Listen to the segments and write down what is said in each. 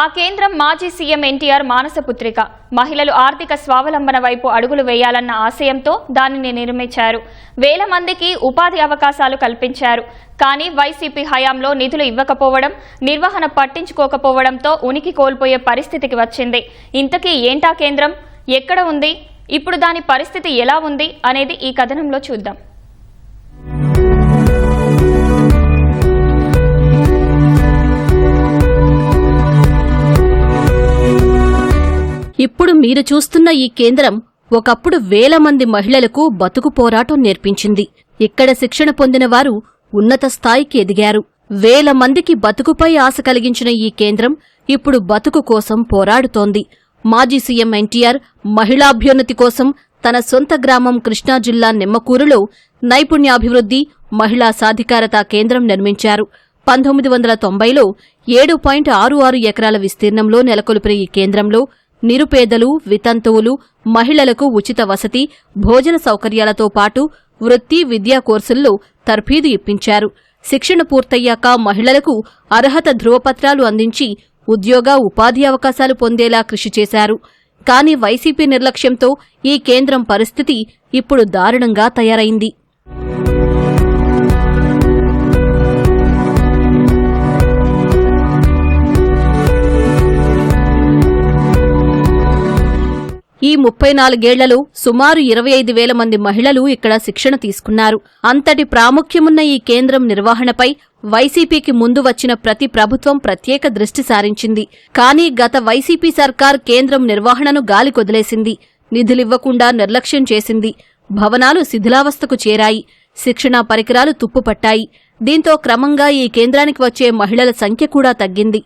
ఆ కేంద్రం మాజీ సీఎం ఎన్టీఆర్ మానసపుత్రిక మహిళలు ఆర్థిక స్వావలంబన వైపు అడుగులు వేయాలన్న ఆశయంతో దానిని నిర్మించారు. వేల మందికి ఉపాధి అవకాశాలు కల్పించారు. కానీ వైసీపీ హయాంలో నిధులు ఇవ్వకపోవడం నిర్వహణ పట్టించుకోకపోవడంతో ఉనికి కోల్పోయే పరిస్థితికి వచ్చింది. ఇంతకీ ఏంటా కేంద్రం? ఎక్కడ ఉంది? ఇప్పుడు దాని పరిస్థితి ఎలా ఉంది? అనేది ఈ కథనంలో చూద్దాం. ఇప్పుడు మీరు చూస్తున్న ఈ కేంద్రం ఒకప్పుడు వేల మంది మహిళలకు బతుకు పోరాటం నేర్పించింది. ఇక్కడ శిక్షణ పొందిన వారు ఉన్నత స్థాయికి ఎదిగారు. వేల మందికి బతుకుపై ఆశ కలిగించిన ఈ కేంద్రం ఇప్పుడు బతుకు కోసం పోరాడుతోంది. మాజీ సీఎం ఎన్టీఆర్ మహిళాభ్యున్నతి కోసం తన సొంత గ్రామం కృష్ణా జిల్లా నిమ్మకూరులో నైపుణ్యాభివృద్ధి మహిళా సాధికారత కేంద్రం నిర్మించారు. పంతొమ్మిది వందల తొంభైలో ఏడు పాయింట్ ఆరు ఆరు ఎకరాల విస్తీర్ణంలో నెలకొల్పిన ఈ కేంద్రంలో నిరుపేదలు వితంతువులు మహిళలకు ఉచిత వసతి భోజన సౌకర్యాలతో పాటు వృత్తి విద్యా కోర్సుల్లో తర్ఫీదు ఇప్పించారు. శిక్షణ పూర్తయ్యాక మహిళలకు అర్హత ధృవపత్రాలు అందించి ఉద్యోగ ఉపాధి అవకాశాలు పొందేలా కృషి చేశారు. కానీ వైసీపీ నిర్లక్ష్యంతో ఈ కేంద్రం పరిస్థితి ఇప్పుడు దారుణంగా తయారైంది. ఈ ముప్పై నాలుగేళ్ళలో సుమారు ఇరవై ఐదు వేల మంది మహిళలు ఇక్కడ శిక్షణ తీసుకున్నారు. అంతటి ప్రాముఖ్యమున్న ఈ కేంద్రం నిర్వహణపై వైసీపీకి ముందు వచ్చిన ప్రతి ప్రభుత్వం ప్రత్యేక దృష్టి సారించింది. కానీ గత వైసీపీ సర్కార్ కేంద్రం నిర్వహణను గాలికొదిలేసింది నిధులివ్వకుండా నిర్లక్ష్యం చేసింది. భవనాలు శిథిలావస్థకు చేరాయి. శిక్షణా పరికరాలు తుప్పుపట్టాయి. దీంతో క్రమంగా ఈ కేంద్రానికి వచ్చే మహిళల సంఖ్య కూడా తగ్గింది.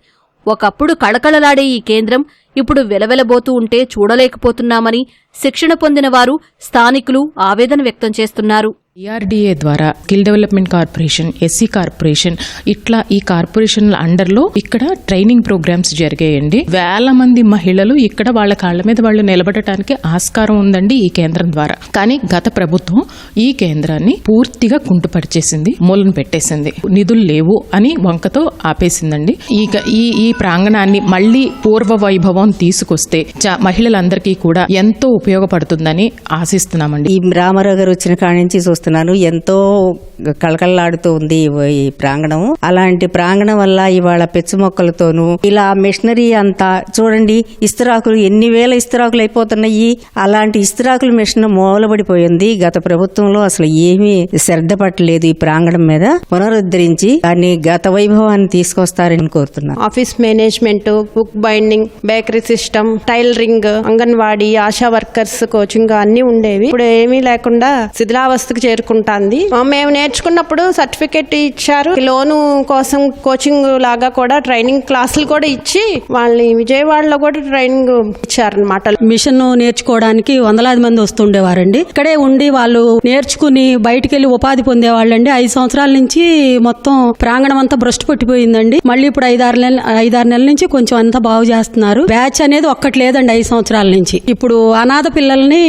ఒకప్పుడు కళకళలాడే ఈ కేంద్రం ఇప్పుడు వెలవెలబోతూ ఉంటే చూడలేకపోతున్నామని శిక్షణ పొందిన వారు స్థానికులు ఆవేదన వ్యక్తం చేస్తున్నారు. ఈఆర్డీఏ ద్వారా skill development corporation SC corporation ఇట్లా ఈ కార్పొరేషన్ల అండర్లో ఇక్కడ ట్రైనింగ్ ప్రోగ్రామ్స్ జరిగాయండి. వేల మంది మహిళలు ఇక్కడ వాళ్ళ కాళ్ళ మీద వాళ్ళు నిలబడటానికి ఆస్కారం ఉందండి ఈ కేంద్రం ద్వారా. కానీ గత ప్రభుత్వం ఈ కేంద్రాన్ని పూర్తిగా కుంటుపరిచేసింది మూలన పెట్టేసింది. నిధులు లేవు అని వంకతో ఆపేసిందండి. ఈ ఈ ఈ ప్రాంగణాన్ని మళ్ళీ పూర్వ వైభవం తీసుకొస్తే మహిళలందరికీ కూడా ఎంతో ఉపయోగపడుతుందని ఆశిస్తున్నామండి. ఈ రామారావు గారు వచ్చిన కాడి నుంచి చూస్తున్నాను. ఎంతో కళకళలాడుతూ ఉంది ఈ- ప్రాంగణం. అలాంటి ప్రాంగణం వల్ల ఇవాళ పెచ్చు మొక్కలతోనూ ఇలా మిషనరీ అంతా చూడండి ఇస్త్రాకులు ఎన్ని వేల ఇస్త్రాకులు అయిపోతున్నాయి. అలాంటి ఇస్త్రాకుల మిషన్ మూలబడిపోయింది. గత ప్రభుత్వంలో అసలు ఏమీ శ్రద్ధ పట్టలేదు ఈ ప్రాంగణం మీద. పునరుద్ధరించి దాన్ని గత వైభవాన్ని తీసుకొస్తారని కోరుతున్నాను. Office management book binding bakery system tailoring anganwadi ASHA workers coaching అన్ని ఉండేవి. ఇప్పుడు ఏమీ లేకుండా శిథిలావస్థకు చేరుకుంటుంది మేము నేర్చుకున్నప్పుడు సర్టిఫికేట్ ఇచ్చారు. లోను కోసం కోచింగ్ లాగా కూడా ట్రైనింగ్ క్లాసులు కూడా ఇచ్చి వాళ్ళని విజయవాడలో కూడా ట్రైనింగ్ ఇచ్చారనమాట మిషన్ నేర్చుకోవడానికి వందలాది మంది వస్తుండేవారండి. ఇక్కడే ఉండి వాళ్ళు నేర్చుకుని బయటికి వెళ్ళి ఉపాధి పొందేవాళ్ళండి. ఐదు సంవత్సరాల నుంచి మొత్తం ప్రాంగణం అంతా భ్రష్టు పట్టిపోయిందండి. మళ్ళీ ఇప్పుడు ఐదారు నెలల ఐదారు నెలల నుంచి కొంచెం అంతా బాగు చేస్తున్నారు. బ్యాచ్ అనేది ఒక్కటి లేదండి ఐదు సంవత్సరాల నుంచి. ఇప్పుడు అనాథ పిల్లల్ని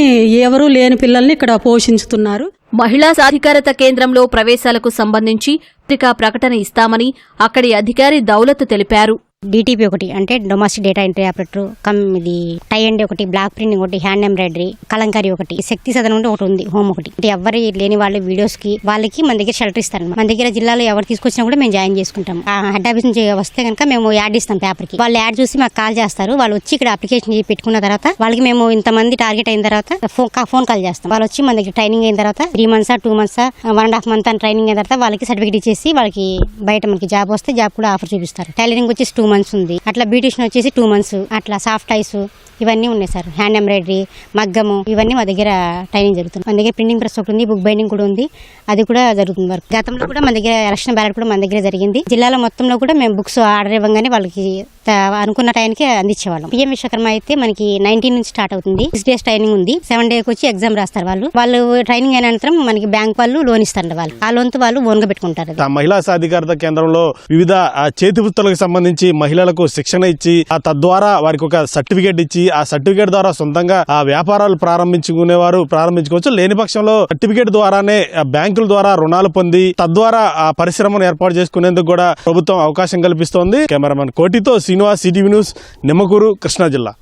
ఎవరు లేని పిల్లల్ని ఇక్కడ పోషించుతున్నారు. మహిళా సాధికారత కేంద్రంలో ప్రవేశాలకు సంబంధించి పత్రికా ప్రకటన ఇస్తామని అక్కడి అధికారి దౌలత్ తెలిపారు. డిటిపి ఒకటి అంటే domestic data entry operator cum ఇది టై అండి ఒకటి బ్లాక్ ప్రింటింగ్ ఒకటి హ్యాండ్ ఎంబ్రాయిడరీ కలంకారీ ఒకటి శక్తి సదనం అంటే ఒకటి ఉంది హోమ్ ఒకటి. అంటే ఎవరి లేని వాళ్ళ వీడియోస్కి వాళ్ళకి మన దగ్గర షెల్టర్ ఇస్తారు మన దగ్గర జిల్లాలో ఎవరు తీసుకొచ్చినా కూడా మేము జాయిన్ చేసుకుంటాం ఆ హెడ్ ఆఫీస్ నుంచి వస్తే కనుక మేము యాడ్ ఇస్తాం పేపర్కి. వాళ్ళు యాడ్ చూసి మాకు కాల్ చేస్తారు. వాళ్ళు వచ్చి ఇక్కడ అప్లికేషన్ పెట్టుకున్న తర్వాత వాళ్ళకి మేము ఇంతమంది టార్గెట్ అయిన తర్వాత ఫోన్ ఫోన్ కాల్ చేస్తాం. వాళ్ళు వచ్చి మన దగ్గర ట్రైనింగ్ అయిన తర్వాత three months two months one and half month and training అయిన తర్వాత వాళ్ళకి సర్టిఫికేట్ ఇచ్చేసి వాళ్ళకి బయట మనకి జాబ్ వస్తే జాబ్ కూడా ఆఫర్ చూపిస్తారు. టైలరింగ్ వచ్చేసి టూ మంత్స్ ఉంది. అట్లా బ్యూటిషియన్ వచ్చేసి టూ మంత్స్ అట్లా సాఫ్ట్ ఐస్ ఇవన్నీ ఉన్నాయి సార్. హ్యాండ్ ఎంబ్రాయిడరీ మగ్గము ఇవన్నీ మా దగ్గర ట్రైనింగ్ జరుగుతుంది. మన దగ్గర ప్రింటింగ్ ప్రెస్ ఒకటి ఉంది బుక్ బైండింగ్ కూడా ఉంది. అది కూడా జరుగుతుంది వర్క్ గతంలో కూడా మన దగ్గర ఎలక్షన్ బ్యాలెట్ కూడా మన దగ్గర జరిగింది. జిల్లాలో మొత్తంలో కూడా మేము బుక్స్ ఆర్డర్ ఇవ్వగానే వాళ్ళకి అనుకున్న టైంకి అందించేవాళ్ళం. పిఎం విశ్వకర్మ అయితే మనకి నైన్టీన్ నుంచి స్టార్ట్ అవుతుంది. సిక్స్ డేస్ ట్రైనింగ్ ఉంది. సెవెన్ డేకి వచ్చి ఎగ్జామ్ రాస్తారు వాళ్ళు. వాళ్ళు ట్రైనింగ్ అయిన అనంతరం మనకి బ్యాంక్ వాళ్ళు లోన్ ఇస్తారు వాళ్ళు. ఆ లోన్తో వాళ్ళు ఓన్గా పెట్టుకుంటారు మహిళా సాధికారత కేంద్రంలో వివిధ చేతి వృత్తులకు సంబంధించి మహిళలకు శిక్షణ ఇచ్చి ఆ తద్వారా వారికి ఒక సర్టిఫికేట్ ఇచ్చి ఆ సర్టిఫికేట్ ద్వారా సొంతంగా ఆ వ్యాపారాలు ప్రారంభించుకునేవారు ప్రారంభించుకోవచ్చు. లేని పక్షంలో సర్టిఫికేట్ ద్వారానే బ్యాంకుల ద్వారా రుణాలు పొంది తద్వారా ఆ పరిశ్రమను ఏర్పాటు చేసుకునేందుకు కూడా ప్రభుత్వం అవకాశం కల్పిస్తోంది. కెమెరామెన్ కోటితో శ్రీనివాస్ సిటీవీ న్యూస్ నిమ్మకూరు కృష్ణా జిల్లా.